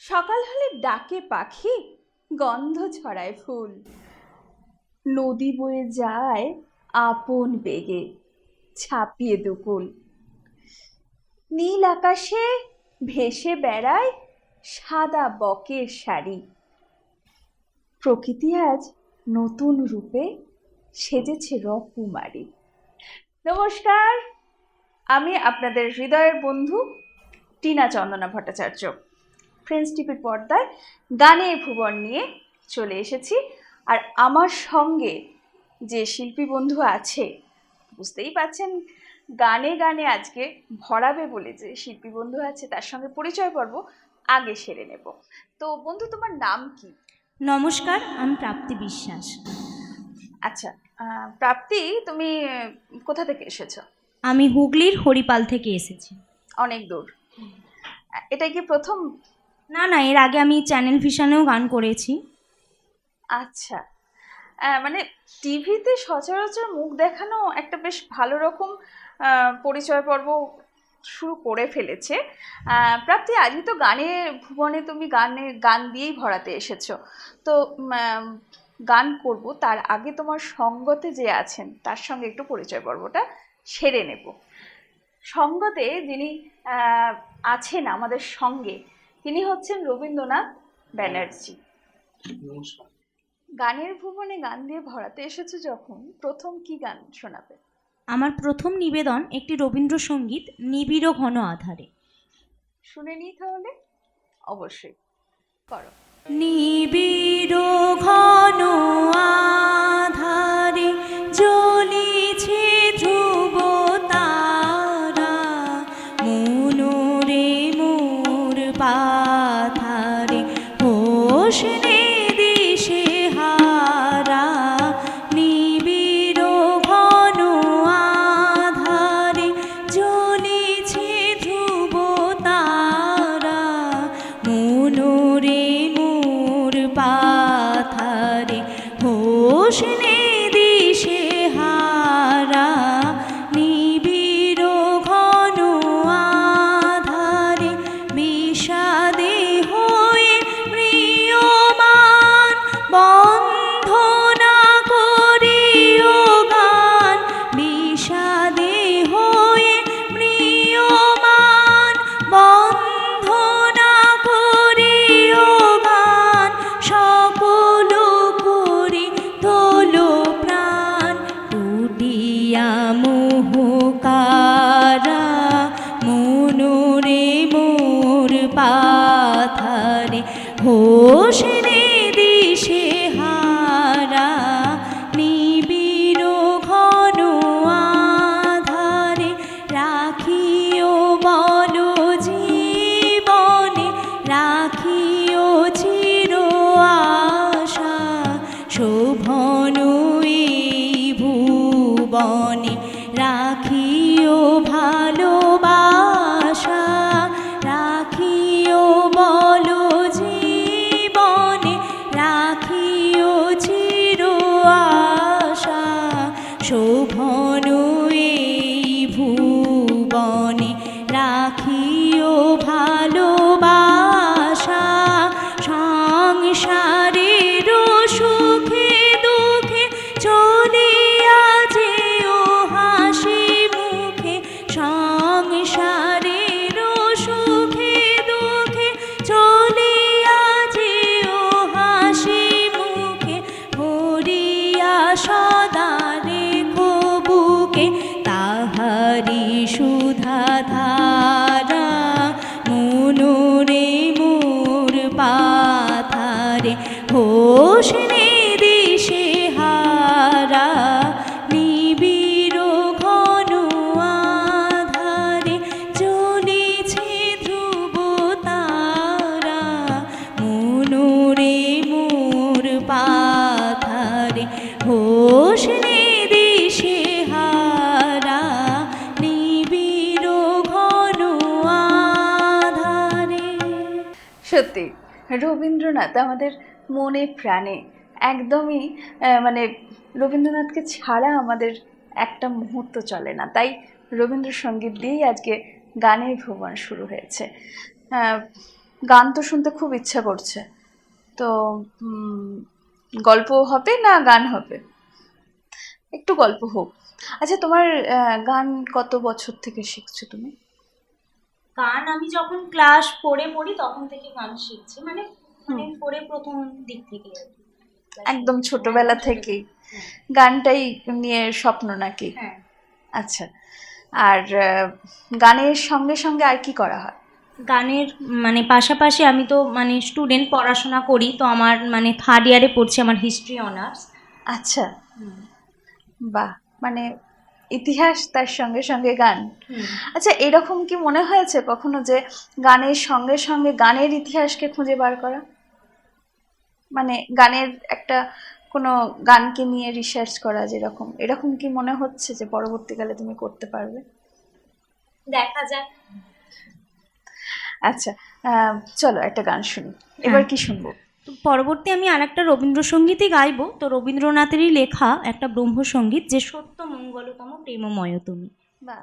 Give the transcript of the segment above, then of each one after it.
সকাল হলে ডাকে পাখি, গন্ধ ছড়ায় ফুল। নদী বয়ে যায় আপন বেগে, ছাপিয়ে দুকুল। নীল আকাশে ভেসে বেড়ায় সাদা বকের শাড়ি। প্রকৃতি আজ নতুন রূপে সেজেছে রকুমারি নমস্কার, আমি আপনাদের হৃদয়ের বন্ধু টিনা চন্দনা ভট্টাচার্য। ফ্রেন্ডস টিভির পর্দায় গানের ভুবন নিয়ে চলে এসেছি। আর আমার সঙ্গে যে শিল্পী বন্ধু আছে বুঝতেই পাচ্ছেন গানে গানে আজকে ভরাবে বলে যে শিল্পী বন্ধু আছে তার সঙ্গে পরিচয় পর্ব আগে সেরে নেব। তো বন্ধু তোমার নাম কি? নমস্কার আমি প্রাপ্তি বিশ্বাস। আচ্ছা প্রাপ্তি তুমি কোথা থেকে এসেছ? আমি হুগলির হরিপাল থেকে এসেছি। অনেক দূর। এটা কি প্রথম না না, এর আগে আমি চ্যানেল ভিশনেও গান করেছি। আচ্ছা। মানে টিভিতে সচরাচর মুখ দেখানো একটা বেশ ভালো রকম পরিচয় পর্ব শুরু করে ফেলেছে। প্রাপ্তি আজই তো গানে, ভুবনে তুমি গানে, গান দিয়েই ভরাতে এসেছ। তো গান করব, তার আগে তোমার সঙ্গতে যে আছেন, তার সঙ্গে একটু পরিচয় পর্বটা সেরে নেব। সঙ্গতে যিনি আছেন আমাদের সঙ্গে তিনি হচ্ছেন রবীন্দ্রনাথ ব্যানার্জি। নমস্কার। গানের ভুবনে গান দিয়ে ভরাতে এসেছে যখন প্রথম কি গান শোনাবে? আমার প্রথম নিবেদন একটি রবীন্দ্রসঙ্গীত নিবিড় ঘন আধারে। শুনে নিই তাহলে? অবশ্যই। করো। নিবিড় ঘন 说 রবীন্দ্রনাথ আমাদের মনে প্রাণে একদমই মানে রবীন্দ্রনাথকে ছাড়া আমাদের একটা মুহূর্ত চলে না। তাই রবীন্দ্রসঙ্গীত দিয়েই আজকে গানের ভুবন শুরু হয়েছে। গান তো শুনতে খুব ইচ্ছা করছে। তো গল্প হবে না গান হবে? একটু গল্প হোক। আচ্ছা তোমার গান কত বছর থেকে শিখছো তুমি? গান আমি যখন ক্লাস পড়ে পড়ি তখন থেকে গান শিখছি। মানে মানে ফোরে প্রথম দিক থেকে একদম ছোটবেলা থেকেই। গানটাই নিয়ে স্বপ্ন নাকি? হ্যাঁ। আচ্ছা। আর গানের সঙ্গে সঙ্গে আর কি করা হয়? গানের মানে পাশাপাশি আমি তো মানে স্টুডেন্ট পড়াশোনা করি তো আমার মানে থার্ড ইয়ারে পড়ছি আমার হিস্ট্রি অনার্স আচ্ছা। বাহ! মানে ইতিহাস তার সঙ্গে সঙ্গে গান। আচ্ছা এরকম কি মনে হয়েছে কখনো যে গানের সঙ্গে সঙ্গে গানের ইতিহাসকে খুঁজে বার করা? মানে গানের একটা কোনো গানকে নিয়ে রিসার্চ করা যেরকম এরকম কি মনে হচ্ছে যে পরবর্তীকালে তুমি করতে পারবে? দেখা যাক। আচ্ছা আহ, চলো একটা গান শুনি। এবার হ্যাঁ। কি শুনব? পরবর্তী আমি আর একটা রবীন্দ্রসঙ্গীতই গাইব। তো রবীন্দ্রনাথেরই লেখা একটা ব্রহ্মসঙ্গীত যে সত্য মঙ্গলতম প্রেমময় তুমি। বা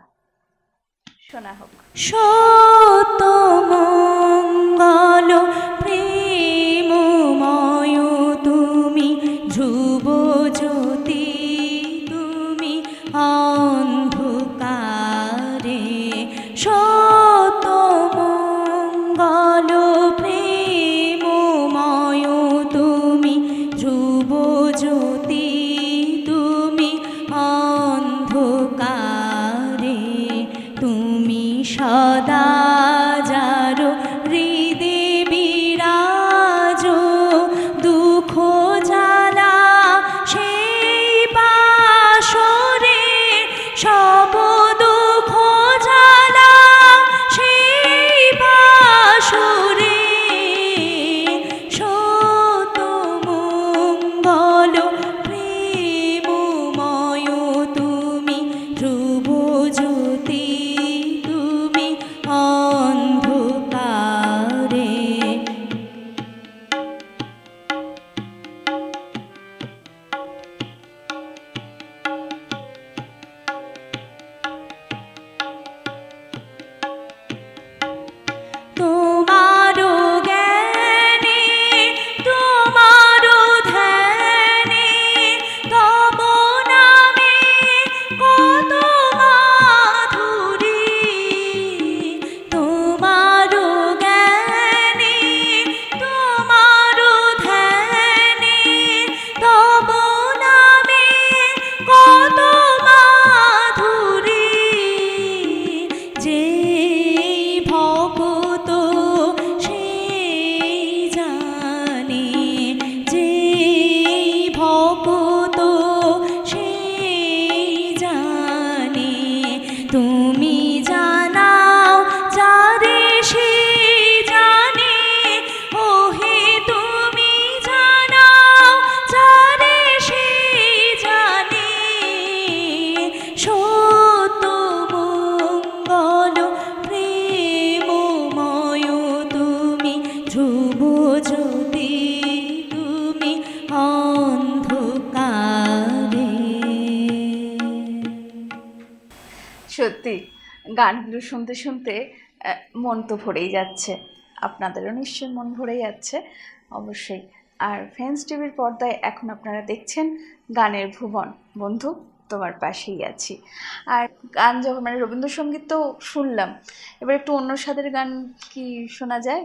শোনা হোক। সত মঙ্গল প্রেমময় তুমি ধ্রুব গানগুলো শুনতে শুনতে মন তো ভরেই যাচ্ছে। আপনাদেরও নিশ্চয়ই মন ভরে যাচ্ছে অবশ্যই। আর ফ্রেন্ডস টিভির পর্দায় এখন আপনারা দেখছেন গানের ভুবন। বন্ধু তোমার পাশেই আছি। আর গান যখন মানে রবীন্দ্রসঙ্গীত তো শুনলাম। এবার একটু অন্য স্বাদের গান কি শোনা যায়?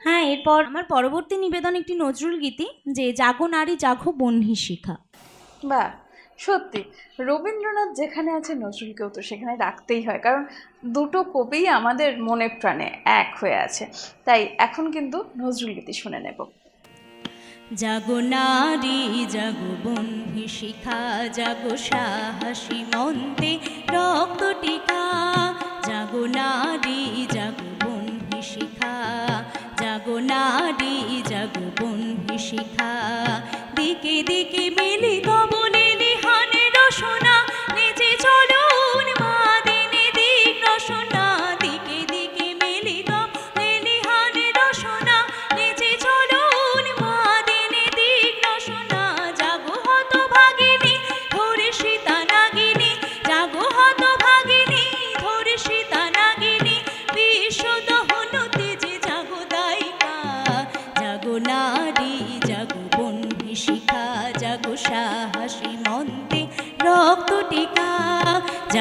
হ্যাঁ এরপর আমার পরবর্তী নিবেদন একটি নজরুল গীতি যে জাগো নারী জাগো বহ্নি শিখা। বা সত্যি, রবীন্দ্রনাথ যেখানে আছে নজরুলকেও তো সেখানে রাখতেই হয়, কারণ দুটো কবিই আমাদের মনে প্রাণে এক হয়ে আছে, তাই এখন কিন্তু নজরুল গীতি শুনে নেব। জাগো নারী, জাগো বন্ধি শিখা, জাগো সাহসী মন্তে রক্ত টিকা, জাগো নারী, জাগো বন্ধি শিখা, জাগো নারী, জাগো বন্ধি শিখা, দিকে দিকে মিলিত বলে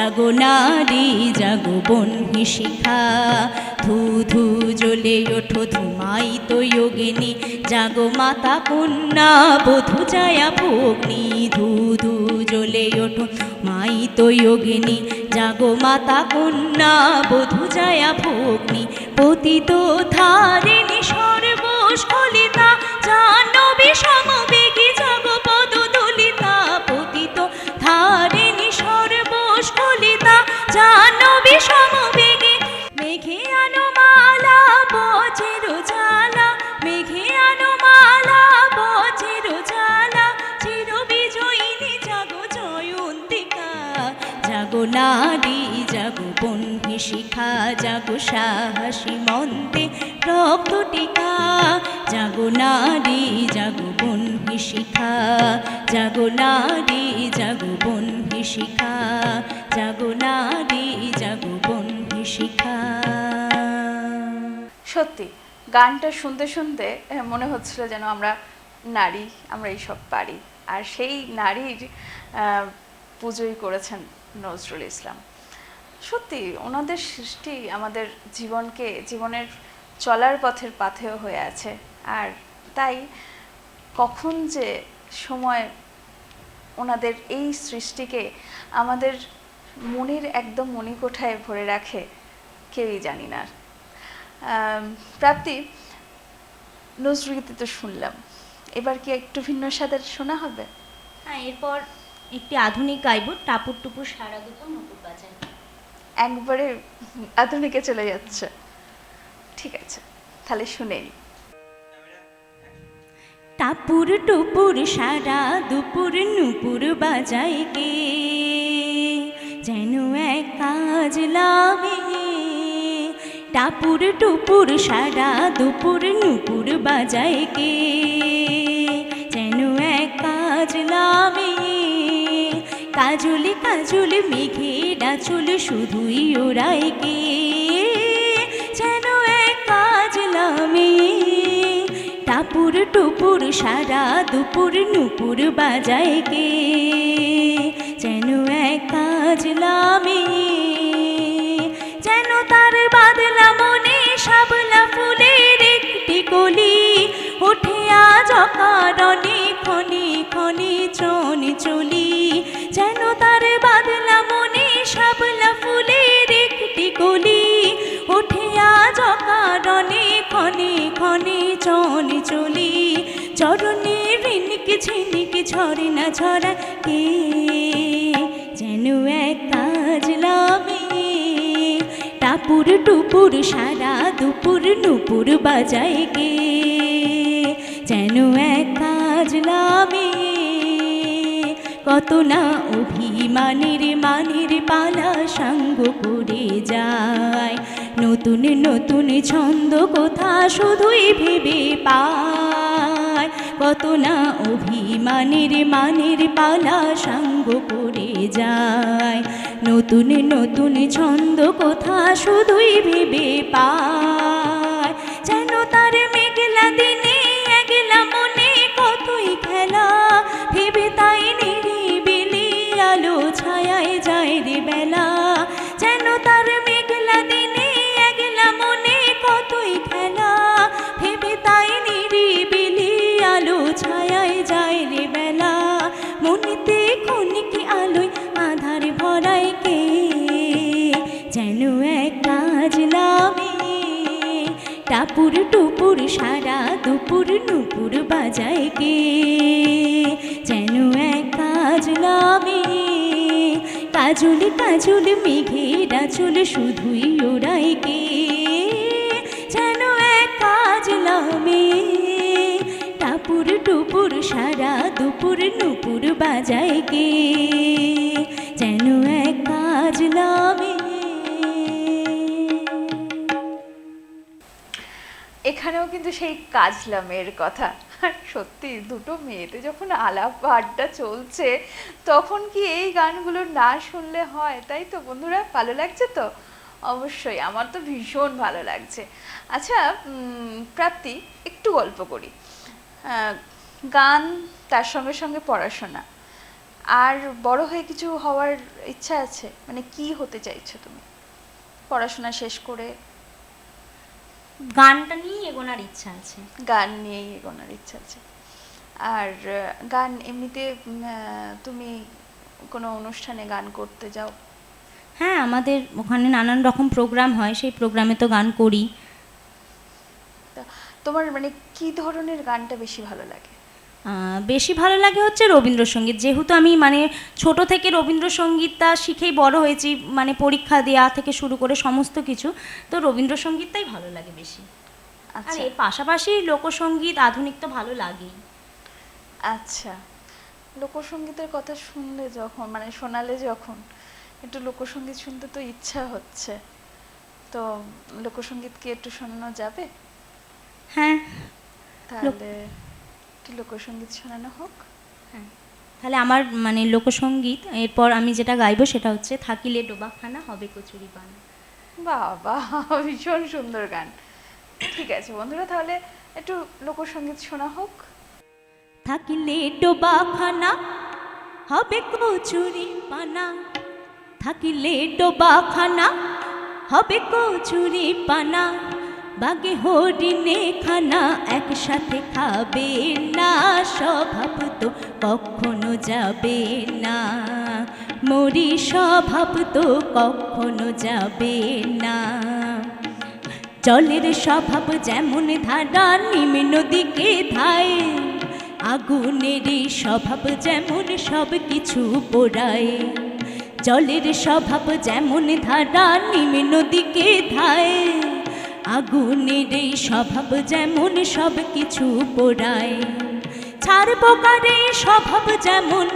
জাগো নারী, জাগো বন্যী শিখা ধু ধু, জ্বলে ওঠো ধুমাই তো যোগিনী। জাগো মাতা কন্যা, বধু জায়া ভগ্নি। ধু ধু, জ্বলে ওঠো মাই তো যোগিনী। জাগো মাতা কন্যা, বধু জায়া ভগ্নি। পতিত ধারিণী সর্বস্খলিতা জাহ্নবী সমবেগী জাগো সাহসী মন্তে রক্ত টিকা জাগো নারী, জাগো বন্ধি শিখা। জাগো নারী, জাগো বন্ধি শিখা। জাগো নারী, জাগো বন্ধি শিখা। সত্যি, গানটা শুনতে শুনতে মনে হচ্ছিল যেন আমরা নারী, আমরা এইসব পারি। আর সেই নারীর পুজোই করেছেন নজরুল ইসলাম। সত্যি, ওনাদের সৃষ্টি আমাদের জীবনকে, জীবনের চলার পথের পাথেয় হয়ে আছে। আর তাই কখন যে সময় ওনাদের এই সৃষ্টিকে আমাদের মনের একদম মণিকোঠায় ভরে রাখে, কেউই জানি না। প্রাপ্তি, নজরুলগীতি তো শুনলাম। এবার কি একটু ভিন্ন স্বাদের শোনা হবে? হ্যাঁ এরপর একটি আধুনিক গাইব টাপুর টুপুর সারা দুপুর নুপুর বাজায় একবারে আধুনিকে চলে যাচ্ছে। ঠিক আছে, তাহলে শুনেই টাপুর টুপুর সারা দুপুর নুপুর বাজায় কে? যেন এক কাজ লাগে টাপুর টুপুর সারা দুপুর নুপুর বাজায় কে? কাজলে কাজল মেঘে ডাচল শুধুই ওরাই কে যেন এক কাজ লামে টাপুর টুপুর সারা দুপুর নুপুর বাজায় কে যেন এক কাজ লামে চরণে ঋণকে ঝিনিকে ঝরে না ঝরা কে? যেন এক কাজ লামে টাপুর টুপুর, সারা দুপুর নুপুর বাজায় কে? যেন এক কাজ লামে কত না অভিমানের মানের পালা সাঙ্গ করে যায়। নতুন নতুন ছন্দ কথা শুধুই ভেবে পায়। কত না অভিমানের মানের পালা সাঙ্গ করে যায়। নতুন নতুন ছন্দ কথা শুধুই ভেবে পায়। যেন তার মেঘলা দিনে একলা টাপুর টুপুর, সারা দুপুর নুপুর বাজায় কে? যেন এক কাজ নামে, কাজল কাজল মেঘে ডাচল শুধুই ওড়ায় কে? যেন এক কাজ লামে টাপুর টুপুর, সারা দুপুর নুপুর বাজায় কে? যেন এক কাজ লামে এখানেও কিন্তু সেই কাজলা মেয়ের কথা। আর সত্যি, দুটো মেয়েতে যখন আলাপ আড্ডা চলছে, তখন কি এই গানগুলো না শুনলে হয়? তাই তো বন্ধুরা, ভালো লাগছে তো? অবশ্যই, আমার তো ভীষণ ভালো লাগছে। আচ্ছা প্রাপ্তি, একটু গল্প করি। গান তার সঙ্গে সঙ্গে পড়াশোনা। আর বড় হয়ে কিছু হওয়ার ইচ্ছা আছে? মানে কি হতে চাইছো তুমি? পড়াশোনা শেষ করে গানটা নিয়েই এগোনার ইচ্ছা আছে। গান নিয়েই এগোনার ইচ্ছা আছে। আর গান এমনিতে তুমি কোনো অনুষ্ঠানে গান করতে যাও? হ্যাঁ আমাদের ওখানে নানান রকম প্রোগ্রাম হয় সেই প্রোগ্রামে তো গান করি। তোমার মানে কি ধরনের গানটা বেশি ভালো লাগে? বেশি ভালো লাগে হচ্ছে রবীন্দ্রসঙ্গীত। যেহেতু আমি মানে ছোট থেকে রবীন্দ্রসঙ্গীতটা শিখেই বড় হয়েছি মানে পরীক্ষা দেওয়া থেকে শুরু করে সমস্ত কিছু তো রবীন্দ্রসঙ্গীতটাই ভালো লাগে বেশি। আর আচ্ছা। এর পাশাপাশি লোকসঙ্গীত আধুনিক তো ভালো লাগেই। আচ্ছা। লোকসঙ্গীতের কথা শুনলে যখন মানে শোনালে যখন একটু লোকসঙ্গীত শুনতে তো ইচ্ছা হচ্ছে। তো লোকসঙ্গীত কি একটু শোনানো যাবে? হ্যাঁ। তাহলে একটু লোকসঙ্গীত শোনানো হোক। হ্যাঁ। তাহলে আমার মানে লোকসঙ্গীত এরপর আমি যেটা গাইবো সেটা হচ্ছে থাকিলে ডোবাখানা হবে কচুরি পানা বাবা ভীষণ সুন্দর গান। ঠিক আছে বন্ধুরা তাহলে একটু লোকসঙ্গীত শোনা হোক। থাকিলে ডোবাখানা হবে কচুরি পানা থাকিলে ডোবাখানা হবে কচুরি পানা বাগে হরিণে খানা একসাথে খাবে না, স্বভাব তো কখনো যাবে না। মরি স্বভাব তো কখনো যাবে না। জলের স্বভাব যেমন ধারা, নিম্ন দিকে ধায়। আগুনের স্বভাব যেমন সব কিছু পোড়ায়। জলের স্বভাব যেমন ধারা, নিম্ন দিকে ধায়। আগুনের স্বভাব যেমন সব কিছু পোড়ায়। ছাড় পোকারে স্বভাব যেমন,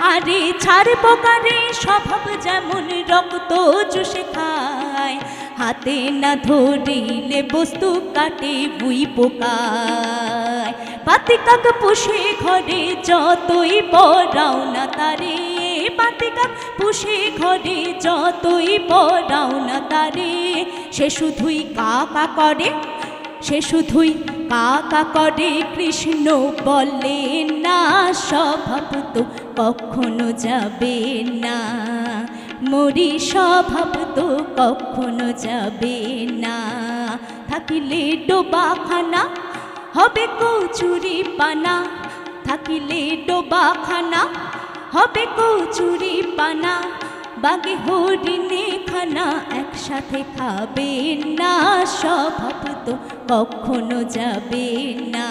আরে ছাড় পোকারে স্বভাব যেমন রক্ত চুষে খায়। হাতে না ধরিলে বস্তু কাটে বুই পোকায়। পাতি কাক পুষে ঘরে যতই পড়াও না তারে পাতি কাক পুষে ঘরে যতই পড়াও না তারে, সে শুধুই কাকা করে, সে শুধুই কাকা করে। কৃষ্ণ বলে, না স্বভাব তো কখনো যাবে না। মরি স্বভাব তো কখনো যাবে না। থাকিলে ডোবাখানা হবে কচুরি পানা থাকিলে ডোবাখানা হবে কচুরি পানা বাগে হরিণে খানা একসাথে খাবে না স্বভাব তো কখনো যাবে না।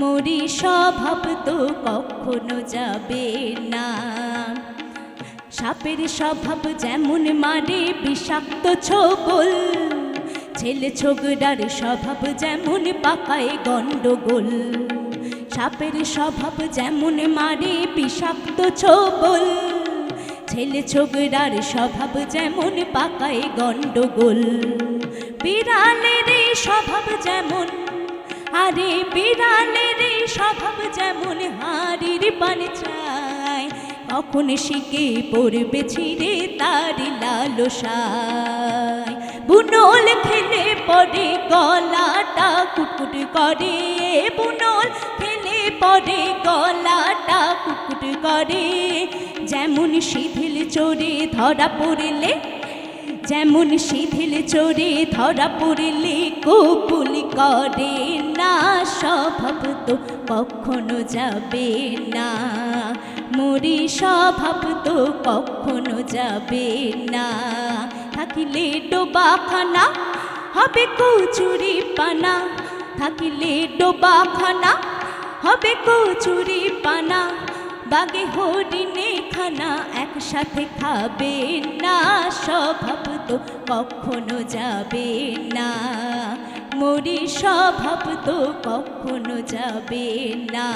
মরি স্বভাব তো কখনো যাবে না। সাপের স্বভাব যেমন মারে বিষাক্ত ছোবল ছেলে ছোগড়ার স্বভাব যেমন পাকায় গন্ডগোল। সাপের স্বভাব যেমন মারে বিষাক্ত ছোবল, ছেলে ছোগড়ার স্বভাব যেমন পাকায় গন্ডগোল। বিড়ালের স্বভাব যেমন, আরে বিড়ালের স্বভাব যেমন হাড়ির পান চায় কখন শিখে পড়বে ছিঁড়ে তার লালসায়। বুনল খেলে পরে গলাটা কুকুট করে, বুনল পরে গলাটা কুকুট করে। যেমন শিথিল চোরে ধরা পড়লে, যেমন শিথিল চোরে ধরা পড়লে কপুলি করে না। স্বভাব তো কখনো যাবে না। মরি স্বভাব তো কখনো যাবে না। থাকিলে ডোবাখানা, হবে কচুরি পানা থাকিলে ডোবাখানা হবে কচুরি পানা। বাগে হরিণে খানা, একসাথে খাবে না। স্বভাব তো কখনো যাবে না। মরি স্বভাব তো কখনো যাবে না।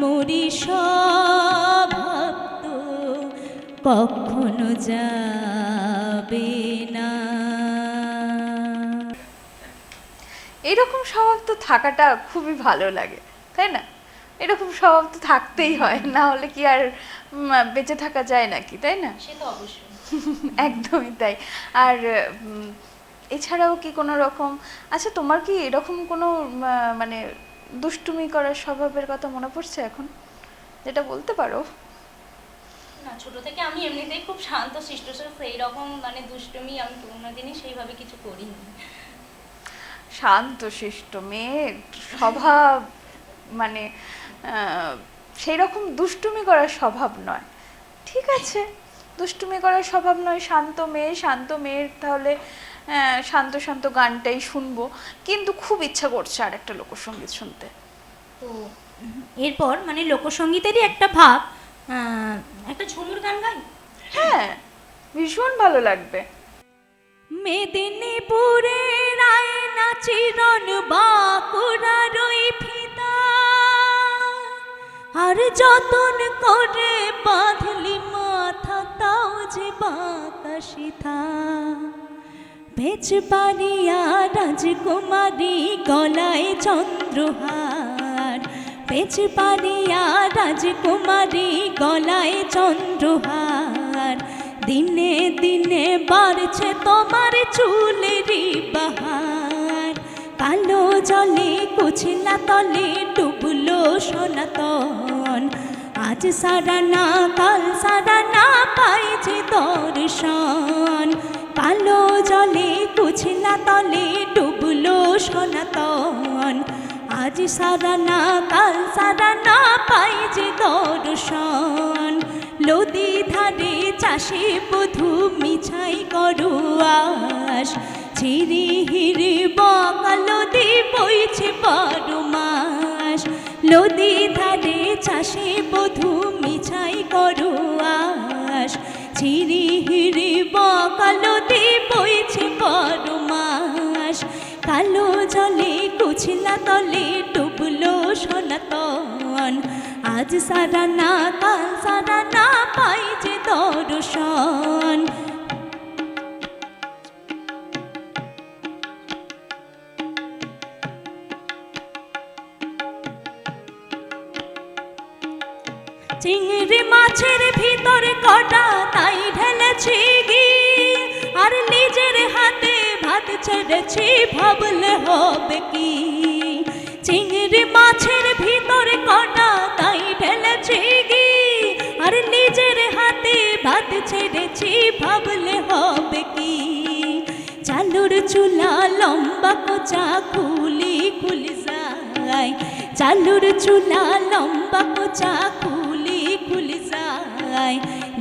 মরি স্বভাব তো কখনো যাবে না। এরকম স্বভাব তো থাকাটা খুবই ভালো লাগে। তাই না? এরকম স্বভাব তো থাকতেই হয় না হলে কি আর বেঁচে থাকা যায় নাকি তাই না? সে তো অবশ্যই। একদমই তাই। আর এছাড়াও কি কোনো রকম আচ্ছা তোমার কি এরকম কোনো মানে দুষ্টুমি করার স্বভাবের কথা মনে পড়ছে এখন? যেটা বলতে পারো। না ছোট থেকে আমি এমনিতেই খুব শান্ত শিষ্ট সেই রকম মানে দুষ্টুমি আমি কোনোদিনই সেইভাবে কিছু করিনি। শান্ত শিষ্ট মেয়ে স্বভাব মানে সেই রকম দুষ্টুমি করার স্বভাব নয়। ঠিক আছে দুষ্টুমি করার স্বভাব নয় শান্ত মেয়ে শান্ত মেয়ের তাহলে শান্ত শান্ত গানটাই শুনব। কিন্তু খুব ইচ্ছা করছে আর একটা লোকসঙ্গীত শুনতে। তো এরপর মানে লোকসঙ্গীতেরই একটা ভাব একটা ঝুমুর গান গাই? হ্যাঁ ভীষণ ভালো লাগবে। মেদিনীপুরে রায় নাচিরন বাঁকুড়ার ওই ফিতা আর যতন করে বাঁধলি মাথা, তাও যে বাঁকা সিথা বেচ পারিয়া রাজকুমারী গলায় চন্দ্রহার। বেচ পারিয়া রাজকুমারী গলায় চন্দ্রহার। দিনে দিনে বাড়ছে তোমার চুলেরই বাহার। কালো জলে কুছিলা তলে সনাতন। আজ সারা না কাল সারা না পাই যে দর্শন। কালো জলে, কুছিলা তলে ডুবলো সনাতন। আজ সারা না কাল সারা না পাই যে দর্শন। লদি ধারে চাষে বধু মিছাই করু আস ঝিরি হিরি বকা লদি বইছে বারো মাস লদি ধারে চাষে বধু মিছাই করু আস ঝিরি হিরি লদি বইছে বারো মাস। কালো জলে কুছিলা তলে ডুবলো সনাতন। আজ সারা না কাল সারা না পাই যে দর্শন। মাছের ভিতরে কটা তাই ঢেলেছি গি। আর নিজের হাতে ভাত ছেড়েছি, ভাবলে হবে কি? চিংড়ি মাছের ভিতরে কটা তাই ঢেলেছি গি। আর নিজের হাতে ভাত ছেড়েছি, ভাবলে হবে কি? চালুর চুলা লম্বা কোচা খুলি খুলি যায়। চালুর চুলা লম্বা কোচা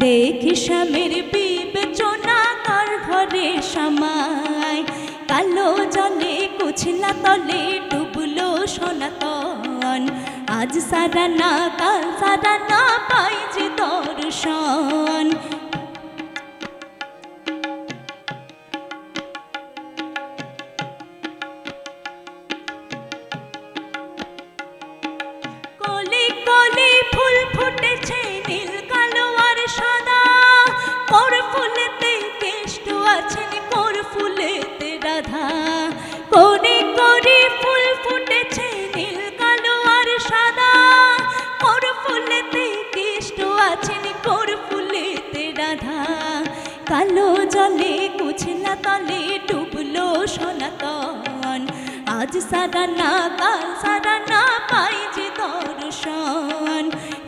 দেখি স্বামীর বিবেচনা তার ঘরে সামায় কালো জলে কুছলা তলে ডুবলো সনাতন। আজ সারা না, কাল সারা না পাই যে দর্শন। সারা না কাল সারা না পাই যে দর্শন।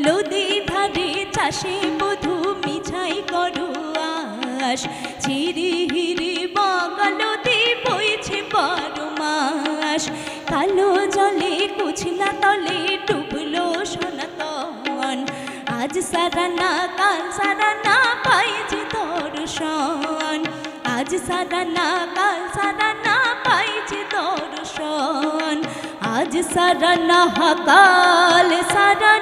লদি ধারে চাষে বধু মিছাই করু আস ঝিরি হিরি বাগালতি বইছে বারো মাস। কালো জলে কুছলা তলে ডুবলো সনাতন। আজ সারা না কাল সারা না পাই যে দর্শন। আজ সারা না কাল সারা আজ সারা না কাল সারা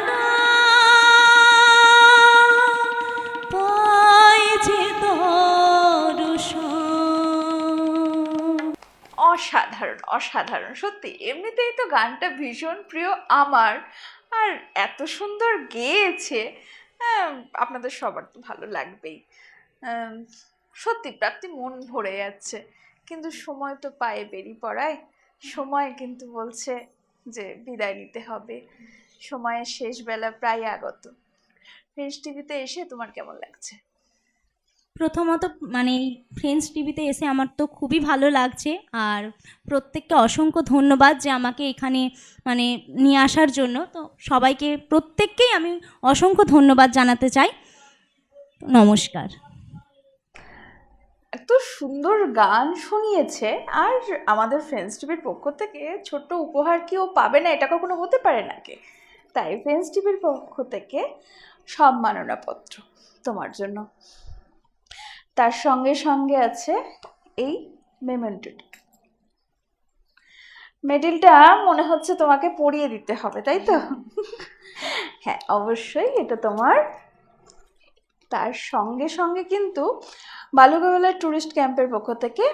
অসাধারণ অসাধারণ সত্যি এমনিতেই তো গানটা ভীষণ প্রিয় আমার। আর এত সুন্দর গেয়েছে আহ, আপনাদের সবার তো ভালো লাগবেই। সত্যি প্রাপ্তি মন ভরে যাচ্ছে। কিন্তু সময় তো পায়ে বেরিয়ে পড়ায় সময় কিন্তু বলছে যে বিদায় নিতে হবে। সময়ের শেষ বেলা প্রায় আগত। ফ্রেন্স টিভিতে এসে তোমার কেমন লাগছে? প্রথমত মানে ফ্রেন্ডস টিভিতে এসে আমার তো খুবই ভালো লাগছে। আর প্রত্যেককে অসংখ্য ধন্যবাদ যে আমাকে এখানে মানে নিয়ে আসার জন্য। তো সবাইকে, প্রত্যেককেই আমি অসংখ্য ধন্যবাদ জানাতে চাই। নমস্কার। এত সুন্দর গান শুনিয়েছে আর আমাদের ফ্রেন্ডস টিভির পক্ষ থেকে ছোট্ট উপহার কি ও পাবে না এটা কখনো হতে পারে নাকি? তাই ফ্রেন্ডস টিভির পক্ষ থেকে সম্মাননাপত্র তোমার জন্য। তার সঙ্গে সঙ্গে আছে এই মেমেন্টোটা মেডেলটা মনে হচ্ছে তোমাকে পরিয়ে দিতে হবে, তাই তো? হ্যাঁ অবশ্যই এটা তোমার। তার সঙ্গে সঙ্গে কিন্তু বালুকাবেলার ট্যুরিস্ট ক্যাম্পের পক্ষ থেকে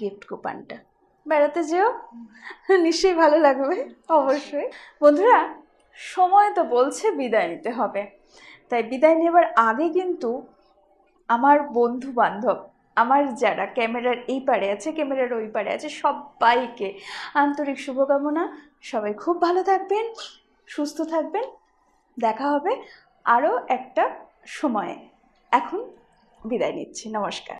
গিফট কুপনটা বেড়াতে যেও, নিশ্চয়ই ভালো লাগবে, অবশ্যই। বন্ধুরা, সময় তো বলছে বিদায় নিতে হবে। তাই বিদায় নেবার আগে কিন্তু আমার বন্ধু বান্ধব আমার যারা ক্যামেরার এই পারে আছে, ক্যামেরার ওই পারে আছে, সবাইকে আন্তরিক শুভকামনা। সবাই খুব ভালো থাকবেন, সুস্থ থাকবেন। দেখা হবে আরও একটা সময়ে। এখন বিদায় নিচ্ছি। নমস্কার।